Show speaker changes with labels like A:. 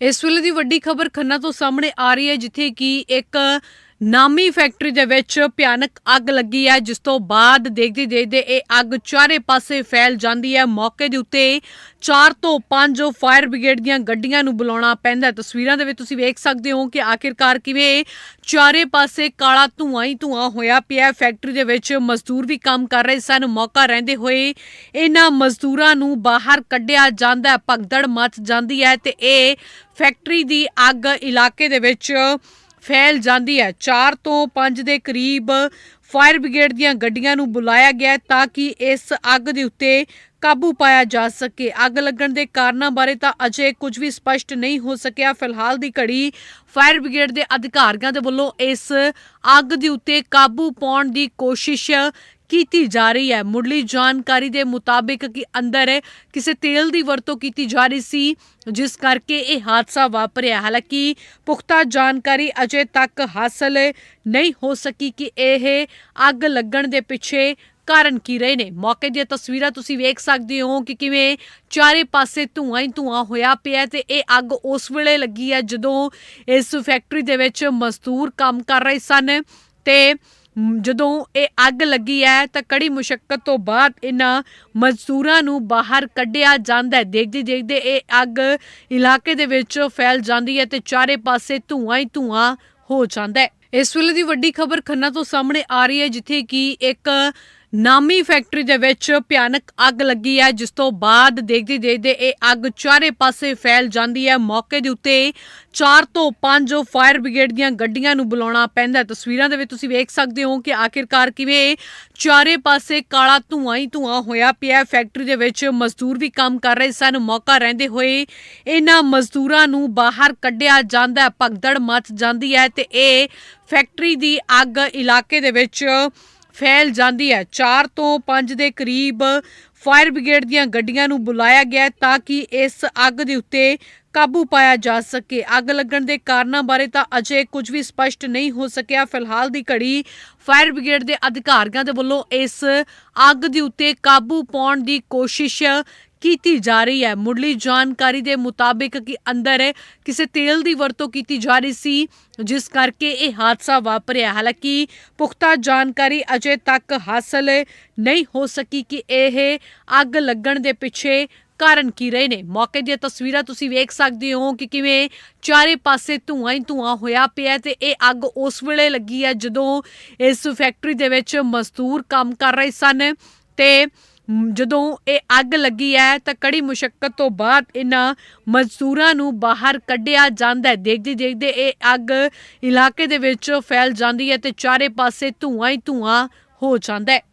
A: ਇਸ ਵੇਲੇ ਦੀ ਵੱਡੀ ਖਬਰ ਖੰਨਾ ਤੋਂ ਸਾਹਮਣੇ ਆ ਰਹੀ ਹੈ ਜਿੱਥੇ ਕਿ ਇੱਕ ਨਾਮੀ ਫੈਕਟਰੀ ਦੇ ਵਿੱਚ ਭਿਆਨਕ ਅੱਗ ਲੱਗੀ ਹੈ, ਜਿਸ ਤੋਂ ਬਾਅਦ ਦੇਖਦੇ ਦੇਖਦੇ ਇਹ ਅੱਗ ਚਾਰੇ ਪਾਸੇ ਫੈਲ ਜਾਂਦੀ ਹੈ। ਮੌਕੇ ਦੇ ਉੱਤੇ 4 ਤੋਂ 5 ਫਾਇਰ ਬ੍ਰਿਗੇਡ ਦੀਆਂ ਗੱਡੀਆਂ ਨੂੰ ਬੁਲਾਉਣਾ ਪੈਂਦਾ ਤਸਵੀਰਾਂ ਦੇ ਵਿੱਚ ਤੁਸੀਂ ਵੇਖ ਸਕਦੇ ਹੋ ਕਿ ਆਖਿਰਕਾਰ ਕਿਵੇਂ ਚਾਰੇ ਪਾਸੇ ਕਾਲਾ ਧੂਆਂ ਹੀ ਧੂਆਂ ਹੋਇਆ ਪਿਆ ਫੈਕਟਰੀ ਦੇ ਵਿੱਚ ਮਜ਼ਦੂਰ ਵੀ ਕੰਮ ਕਰ ਰਹੇ ਸਨ। ਮੌਕਾ ਰਹਿੰਦੇ ਹੋਏ ਇਹਨਾਂ ਮਜ਼ਦੂਰਾਂ ਨੂੰ ਬਾਹਰ ਕੱਢਿਆ ਜਾਂਦਾ ਭਗਦੜ ਮਚ ਜਾਂਦੀ ਹੈ ਤੇ ਇਹ ਫੈਕਟਰੀ ਦੀ ਅੱਗ ਇਲਾਕੇ ਦੇ ਵਿੱਚ ਫੈਲ ਜਾਂਦੀ ਹੈ। 4 ਤੋਂ 5 ਦੇ ਕਰੀਬ ਫਾਇਰ ਬ੍ਰਿਗੇਡ ਦੀਆਂ ਗੱਡੀਆਂ ਨੂੰ ਬੁਲਾਇਆ ਗਿਆ ਤਾਂ ਕਿ ਇਸ ਅੱਗ ਦੇ ਉੱਤੇ ਕਾਬੂ ਪਾਇਆ ਜਾ ਸਕੇ। ਅੱਗ ਲੱਗਣ ਦੇ ਕਾਰਨਾਂ ਬਾਰੇ ਤਾਂ ਅਜੇ ਕੁਝ ਵੀ ਸਪਸ਼ਟ ਨਹੀਂ ਹੋ ਸਕਿਆ। ਫਿਲਹਾਲ ਦੀ ਘੜੀ ਫਾਇਰ ਬ੍ਰਿਗੇਡ ਦੇ ਅਧਿਕਾਰੀਆਂ ਦੇ ਵੱਲੋਂ ਇਸ ਅੱਗ ਦੇ ਉੱਤੇ ਕਾਬੂ ਪਾਉਣ ਦੀ ਕੋਸ਼ਿਸ਼ ਕੀਤੀ ਜਾ ਰਹੀ ਹੈ। ਮੁੱਢਲੀ ਜਾਣਕਾਰੀ ਦੇ ਮੁਤਾਬਿਕ ਕਿ ਅੰਦਰ ਕਿਸੇ ਤੇਲ ਦੀ ਵਰਤੋਂ ਕੀਤੀ ਜਾ ਰਹੀ ਸੀ, ਜਿਸ ਕਰਕੇ ਇਹ ਹਾਦਸਾ ਵਾਪਰਿਆ। ਹਾਲਾਂਕਿ ਪੁਖਤਾ ਜਾਣਕਾਰੀ ਅਜੇ ਤੱਕ ਹਾਸਲ ਨਹੀਂ ਹੋ ਸਕੀ ਕਿ ਇਹ ਅੱਗ ਲੱਗਣ ਦੇ ਪਿੱਛੇ ਕਾਰਨ ਕੀ ਰਹੇ ਨੇ। ਮੌਕੇ ਦੀਆਂ ਤਸਵੀਰਾਂ ਤੁਸੀਂ ਵੇਖ ਸਕਦੇ ਹੋ ਕਿ ਕਿਵੇਂ ਚਾਰੇ ਪਾਸੇ ਧੂਆਂ ਹੀ ਧੂਆਂ ਹੋਇਆ ਪਿਆ ਹੈ ਤੇ ਇਹ ਅੱਗ ਉਸ ਵੇਲੇ ਲੱਗੀ ਹੈ ਜਦੋਂ ਇਸ ਫੈਕਟਰੀ ਦੇ ਵਿੱਚ ਮਜ਼ਦੂਰ ਕੰਮ ਕਰ ਰਹੇ ਸਨ ਤੇ ਜਦੋਂ ਇਹ ਅੱਗ ਲੱਗੀ ਹੈ ਤਾਂ ਕੜੀ ਮੁਸ਼ਕਲ ਤੋਂ ਬਾਅਦ ਇਹਨਾਂ ਮਜ਼ਦੂਰਾਂ ਨੂੰ ਬਾਹਰ ਕੱਢਿਆ ਜਾਂਦਾ ਹੈ। ਦੇਖਦੇ ਦੇਖਦੇ ਇਹ ਅੱਗ ਇਲਾਕੇ ਦੇ ਵਿੱਚ ਫੈਲ ਜਾਂਦੀ ਹੈ ਤੇ ਚਾਰੇ ਪਾਸੇ ਧੂਆਂ ਹੀ ਧੂਆਂ ਹੋ ਜਾਂਦਾ ਹੈ। ਇਸ ਵੇਲੇ ਦੀ ਵੱਡੀ ਖਬਰ ਖੰਨਾ ਤੋਂ ਸਾਹਮਣੇ ਆ ਰਹੀ ਹੈ, ਜਿੱਥੇ ਕਿ ਇੱਕ ਨਾਮੀ ਫੈਕਟਰੀ ਦੇ ਵਿੱਚ ਭਿਆਨਕ ਅੱਗ ਲੱਗੀ ਹੈ, ਜਿਸ ਤੋਂ ਬਾਅਦ ਦੇਖਦੇ ਦੇਖਦੇ ਇਹ ਅੱਗ ਚਾਰੇ ਪਾਸੇ ਫੈਲ ਜਾਂਦੀ ਹੈ। ਮੌਕੇ ਦੇ ਉੱਤੇ 4 ਤੋਂ 5 ਫਾਇਰ ਬ੍ਰਿਗੇਡ ਦੀਆਂ ਗੱਡੀਆਂ ਨੂੰ ਬੁਲਾਉਣਾ ਪੈਂਦਾ ਤਸਵੀਰਾਂ ਦੇ ਵਿੱਚ ਤੁਸੀਂ ਵੇਖ ਸਕਦੇ ਹੋ ਕਿ ਆਖਿਰਕਾਰ ਕਿਵੇਂ ਚਾਰੇ ਪਾਸੇ ਕਾਲਾ ਧੂਆਂ ਹੀ ਧੂਆਂ ਹੋਇਆ ਪਿਆ ਫੈਕਟਰੀ ਦੇ ਵਿੱਚ ਮਜ਼ਦੂਰ ਵੀ ਕੰਮ ਕਰ ਰਹੇ ਸਨ। ਮੌਕਾ ਰਹਿੰਦੇ ਹੋਏ ਇਹਨਾਂ ਮਜ਼ਦੂਰਾਂ ਨੂੰ ਬਾਹਰ ਕੱਢਿਆ ਜਾਂਦਾ ਭਗਦੜ ਮਚ ਜਾਂਦੀ ਹੈ ਤੇ ਇਹ ਫੈਕਟਰੀ ਦੀ ਅੱਗ ਇਲਾਕੇ ਦੇ ਵਿੱਚ ਫੈਲ ਜਾਂਦੀ ਹੈ। 4 ਤੋਂ 5 ਦੇ ਕਰੀਬ ਫਾਇਰ ਬ੍ਰਿਗੇਡ ਦੀਆਂ ਗੱਡੀਆਂ ਨੂੰ ਬੁਲਾਇਆ ਗਿਆ ਤਾਂ ਕਿ ਇਸ ਅੱਗ ਦੇ ਉੱਤੇ ਕਾਬੂ ਪਾਇਆ ਜਾ ਸਕੇ। ਅੱਗ ਲੱਗਣ ਦੇ ਕਾਰਨਾਂ ਬਾਰੇ ਤਾਂ ਅਜੇ ਕੁਝ ਵੀ ਸਪਸ਼ਟ ਨਹੀਂ ਹੋ ਸਕਿਆ। ਫਿਲਹਾਲ ਦੀ ਘੜੀ ਫਾਇਰ ਬ੍ਰਿਗੇਡ ਦੇ ਅਧਿਕਾਰੀਆਂ ਦੇ ਵੱਲੋਂ ਇਸ ਅੱਗ ਦੇ ਉੱਤੇ ਕਾਬੂ ਪਾਉਣ ਦੀ ਕੋਸ਼ਿਸ਼ ਕੀਤੀ ਜਾ ਰਹੀ ਹੈ। ਮੁੱਢਲੀ ਜਾਣਕਾਰੀ ਦੇ ਮੁਤਾਬਿਕ ਕਿ ਅੰਦਰ ਕਿਸੇ ਤੇਲ ਦੀ ਵਰਤੋਂ ਕੀਤੀ ਜਾ ਰਹੀ ਸੀ, ਜਿਸ ਕਰਕੇ ਇਹ ਹਾਦਸਾ ਵਾਪਰਿਆ। ਹਾਲਾਂਕਿ ਪੁਖਤਾ ਜਾਣਕਾਰੀ ਅਜੇ ਤੱਕ ਹਾਸਲ ਨਹੀਂ ਹੋ ਸਕੀ ਕਿ ਇਹ ਅੱਗ ਲੱਗਣ ਦੇ ਪਿੱਛੇ ਕਾਰਨ ਕੀ ਰਹੇ ਨੇ। ਮੌਕੇ ਦੀਆਂ ਤਸਵੀਰਾਂ ਤੁਸੀਂ ਵੇਖ ਸਕਦੇ ਹੋ ਕਿ ਕਿਵੇਂ ਚਾਰੇ ਪਾਸੇ ਧੂਆਂ ਹੀ ਧੂਆਂ ਹੋਇਆ ਪਿਆ ਤੇ ਇਹ ਅੱਗ ਉਸ ਵੇਲੇ ਲੱਗੀ ਹੈ ਜਦੋਂ ਇਸ ਫੈਕਟਰੀ ਦੇ ਵਿੱਚ ਮਜ਼ਦੂਰ ਕੰਮ ਕਰ ਰਹੇ ਸਨ ਤੇ ਜਦੋਂ ਇਹ ਅੱਗ ਲੱਗੀ ਹੈ ਤਾਂ ਕੜੀ ਮੁਸ਼ਕਲ ਤੋਂ ਬਾਅਦ ਇਹਨਾਂ ਮਜ਼ਦੂਰਾਂ ਨੂੰ ਬਾਹਰ ਕੱਢਿਆ ਜਾਂਦਾ ਹੈ ਦੇਖਦੇ ਦੇਖਦੇ ਇਹ ਅੱਗ ਇਲਾਕੇ ਦੇ ਵਿੱਚ ਫੈਲ ਜਾਂਦੀ ਹੈ ਤੇ ਚਾਰੇ ਪਾਸੇ ਧੂਆਂ ਹੀ ਧੂਆਂ ਹੋ ਜਾਂਦਾ ਹੈ